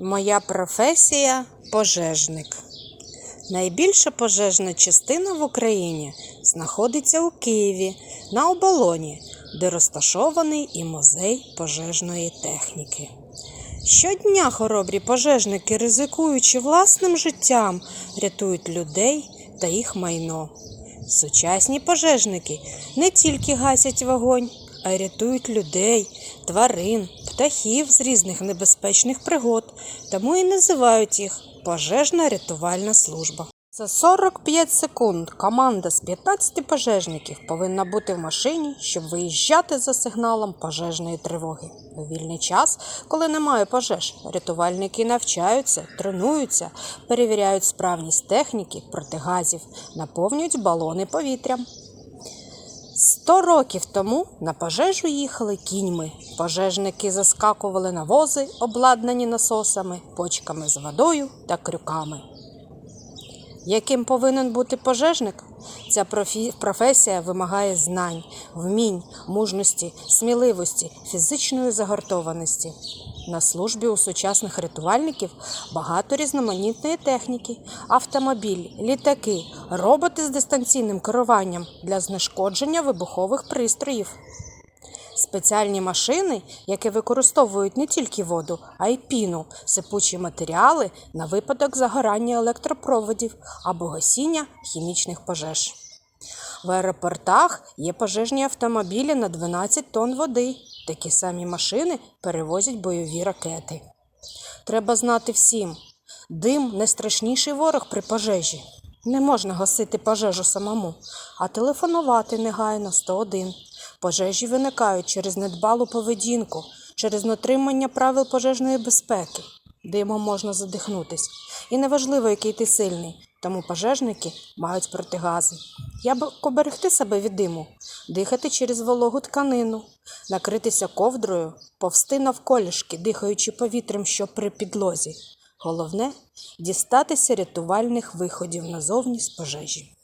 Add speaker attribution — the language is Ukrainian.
Speaker 1: Моя професія пожежник. Найбільша пожежна частина в Україні знаходиться у Києві на оболоні, де розташований і музей пожежної техніки. Щодня хоробрі пожежники, ризикуючи власним життям, рятують людей та їх майно. Сучасні пожежники не тільки гасять вогонь, а й рятують людей, тварин, птахів з різних небезпечних пригод, тому і називають їх пожежна рятувальна служба. За 45 секунд команда з 15 пожежників повинна бути в машині, щоб виїжджати за сигналом пожежної тривоги. У вільний час, коли немає пожеж, рятувальники навчаються, тренуються, перевіряють справність техніки, протигазів, наповнюють балони повітрям. Сто років тому на пожежу їхали кіньми. Пожежники заскакували на вози, обладнані насосами, почками з водою та крюками. Яким повинен бути пожежник? Ця професія вимагає знань, вмінь, мужності, сміливості, фізичної загартованості. На службі у сучасних рятувальників багато різноманітної техніки, автомобіль, літаки, роботи з дистанційним керуванням для знешкодження вибухових пристроїв. Спеціальні машини, які використовують не тільки воду, а й піну, сипучі матеріали на випадок загорання електропроводів або гасіння хімічних пожеж. В аеропортах є пожежні автомобілі на 12 тонн води. Такі самі машини перевозять бойові ракети. Треба знати всім: дим найстрашніший ворог при пожежі. Не можна гасити пожежу самому, а телефонувати негайно 101. Пожежі виникають через недбалу поведінку, через дотримання правил пожежної безпеки. Димом можна задихнутись. І неважливо, який ти сильний, тому пожежники мають протигази. Як оберегти себе від диму, дихати через вологу тканину, накритися ковдрою, повсти навколішки, дихаючи повітрям, що при підлозі. Головне дістатися рятувальних виходів назовні з пожежі.